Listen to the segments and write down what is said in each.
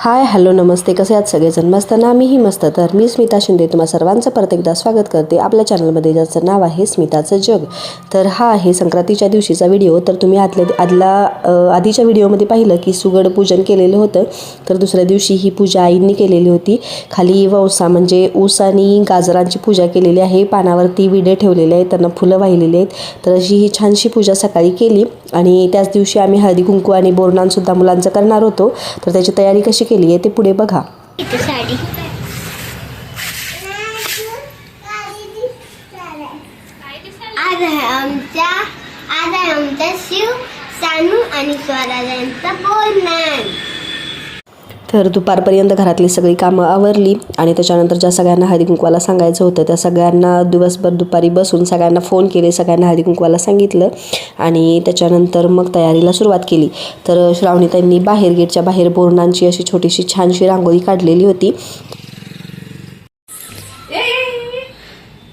Hi hello नमस्ते. कसे आहात सगळेजण? मस्त ना? मीही मस्त. तर मी स्मिता शिंदे. तुम्हा सर्वांचं परत एकदा स्वागत करते. आपल्या चॅनलमध्ये ज्याचं नाव आहे स्मिताचं जग. तर हा आहे संक्रांतीच्या दिवशीचा व्हिडिओ. तर तुम्ही आदल्या आदला आधीच्या व्हिडिओमध्ये पाहिलं की सुगड पूजन केलेलं होतं. तर दुसऱ्या दिवशी ही पूजा आईंनी केलेली होती. खाली वौसा म्हणजे ऊस आणि गाजरांची पूजा केलेली आहे. पानावरती विडे ठेवलेले आहेत. त्यांना फुलं वाहिलेली आहेत. तर अशी ही छानशी पूजा सकाळी केली. आणि त्याच दिवशी आम्ही हळदी कुंकू आणि बोरणांसुद्धा मुलांचं करणार होतो. तर त्याची तयारी कशी केली आहे ते पुढे बघा. साडी. आज आहे आमच्या आज आहे आमचा शिव सानू आणि स्वराज यांचा बोलणार तर दुपारपर्यंत घरातली सगळी कामं आवरली आणि त्याच्यानंतर ज्या सगळ्यांना हळदी कुंकवाला सांगायचं होतं त्या सगळ्यांना दिवसभर दुपारी बसून सगळ्यांना फोन केले सगळ्यांना हळदी कुंकवाला सांगितलं आणि त्याच्यानंतर मग तयारीला सुरुवात केली. तर श्रावणीताईंनी बाहेर गेटच्या बाहेर बोरणांची अशी छोटीशी छानशी रांगोळी काढलेली होती.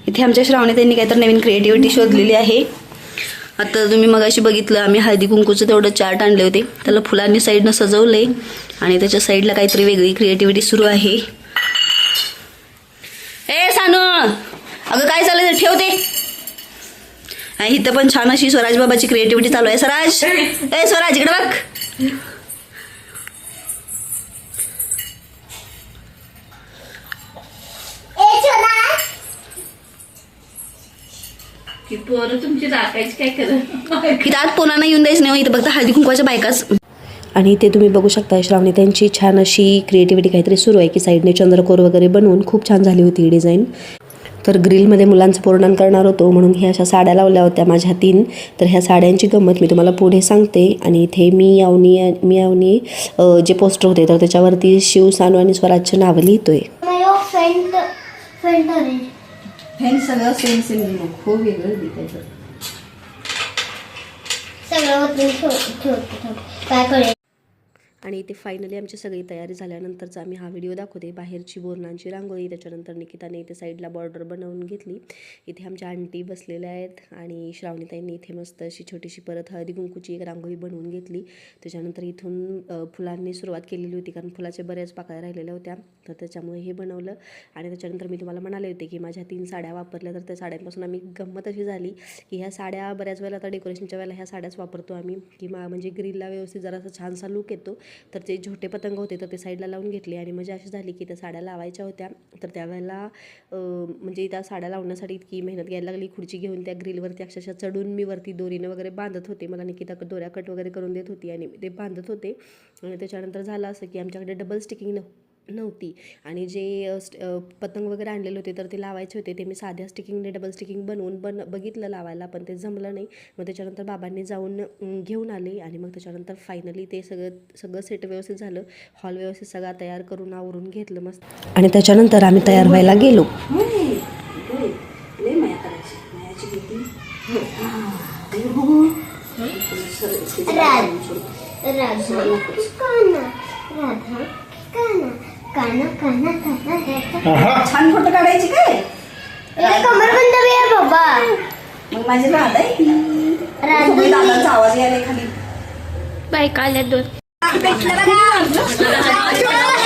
इथे आमच्या श्रावणी त्यांनी काहीतरी नवीन क्रिएटिव्हिटी शोधलेली आहे. आता तुम्ही मग अशी बघितलं आम्ही हळदी कुंकूचं तेवढं चार्ट आणले होते. त्याला फुलांनी साईडनं सजवलंय आणि त्याच्या साईडला काहीतरी वेगळी क्रिएटिव्हिटी सुरू आहे. ए सानू! अगं काय चाललंय ठेवते आणि इथं पण छान अशी स्वराज बाबाची क्रिएटिव्हिटी चालू आहे. स्वराज! ए स्वराज इकडे बघ. की पोरं तुमची राखायची काय करत? इथं आत पोरांना येऊन द्यायचं नाही हो. इथं फक्त हळदी कुंकवाच्या बायकाच. आणि ते तुम्ही बघू शकता श्रावणी त्यांची छान अशी क्रिएटिव्हिटी काहीतरी सुरू आहे की साईडने चंद्रकोर वगैरे बनवून खूप छान झाली होती ही डिझाईन तर ग्रिलमध्ये मुलांचं पूर्णन करणार होतो म्हणून ह्या अशा साड्या लावल्या होत्या माझ्या तीन तर ह्या साड्यांची गंमत मी तुम्हाला पुढे सांगते. आणि इथे मी अवनी मी अवनी अ, जे पोस्टर होते तर त्याच्यावरती शिव सानू आणि स्वराजचे नावं लिहितोय. हे सगळं सेम सेम खूप वेगळं दिसायचं. सगळं वरतून ठेवते काय करेल आणि इथे फायनली आमची सगळी तयारी झाल्यानंतरचा आम्ही हा व्हिडिओ दाखवते. बाहेरची बोरणांची रांगोळी त्याच्यानंतर निकिताने इथे साईडला बॉर्डर बनवून घेतली. इथे आमच्या आंटी बसलेल्या आहेत आणि श्रावणीताईंनी इथे मस्त अशी छोटीशी परत हळदी कुंकूची एक रांगोळी बनवून घेतली. त्याच्यानंतर इथून फुलांनी सुरुवात केलेली होती कारण फुलाच्या बऱ्याच पाकळ्या राहिलेल्या होत्या. तर त्याच्यामुळे हे बनवलं आणि त्याच्यानंतर मी तुम्हाला म्हणाले होते की माझ्या तीन साड्या वापरल्या तर त्या साड्यांपासून आम्ही गंमत अशी झाली की ह्या साड्या बऱ्याच वेळेला आता डेकोरेशनच्या वेळेला ह्या साड्याच वापरतो आम्ही. किंवा म्हणजे ग्रिलला व्यवस्थित जरासा छानसा लुक येतो. तर ते छोटे पतंग होते तर ते साईडला लावून घेतले आणि मजा अशी झाली की त्या साड्या लावायच्या होत्या. तर त्यावेळेला म्हणजे त्या साड्या लावण्यासाठी इतकी मेहनत घ्यायला लागली. खुर्ची घेऊन त्या ग्रिलवरती अक्षरशः चढून मी वरती दोरीनं वगैरे बांधत होते. मला निकिता दोऱ्या कट वगैरे करून देत होती आणि ते बांधत होते. आणि त्याच्यानंतर झालं असं की आमच्याकडे डबल स्टिकिंग न नव्हती आणि जे पतंग वगैरे आणलेले होते तर ते लावायचे होते ते मी साध्या स्टिकिंगने डबल स्टिकिंग बनवून बन बघितलं लावायला पण ते जमलं नाही मग त्याच्यानंतर बाबांनी जाऊन घेऊन आले आणि मग त्याच्यानंतर फायनली ते सगळं सगळं सेट व्यवस्थित झालं हॉल व्यवस्थित सगळा तयार करून आवरून घेतलं मस्त आणि त्याच्यानंतर आम्ही तयार व्हायला गेलो राधा काना काना काना काना छान फोटो काढायची काय? कमर बंद बी आहे बाबा. मग माझी राधा आहे राधा दादाचा आवाज यायला खाली. बायका आल्या दोन. भेटलं किंवा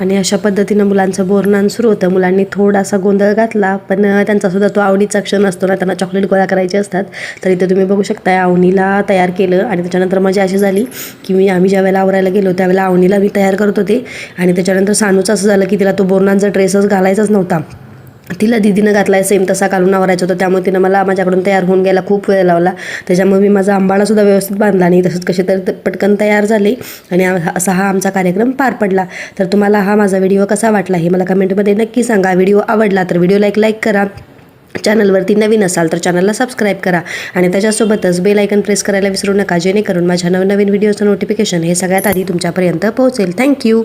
आणि अशा पद्धतीनं मुलांचं बोरणं सुरू होतं. मुलांनी थोडासा गोंधळ घातला पण त्यांचासुद्धा तो आवडीचा क्षण असतो ना त्यांना चॉकलेट गोळा करायचे असतात. तर इथे तुम्ही बघू शकता आवणीला तयार केलं आणि त्याच्यानंतर मजा अशी झाली की मी आम्ही ज्या वेळेला आवरायला गेलो त्यावेळेला आवणीला मी तयार करत होते. आणि त्याच्यानंतर सानूचं असं झालं की तिला तो बोरणांचा ड्रेसच घालायचाच नव्हता. तिला दिदीनं घातलाय सेम तसा घालून आवरायचं होतं. त्यामुळे तिनं मला माझ्याकडून तयार होऊन गेला खूप वेळ लावला. त्याच्यामुळे मी माझा आंबाळासुद्धा व्यवस्थित बांधला आणि तसंच कसे तर पटकन तयार झाले. आणि असा हा आमचा कार्यक्रम पार पडला. तर तुम्हाला हा माझा व्हिडिओ कसा वाटला हे मला कमेंटमध्ये नक्की सांगा. व्हिडिओ आवडला तर व्हिडिओला एक लाईक करा. चॅनलवरती नवीन असाल तर चॅनलला सबस्क्राईब करा. आणि त्याच्यासोबतच बेल आयकन प्रेस करायला विसरू नका. जेणेकरून माझ्या नवनवीन व्हिडिओचं नोटिफिकेशन हे सगळ्यात आधी तुमच्यापर्यंत पोहोचेल. थँक्यू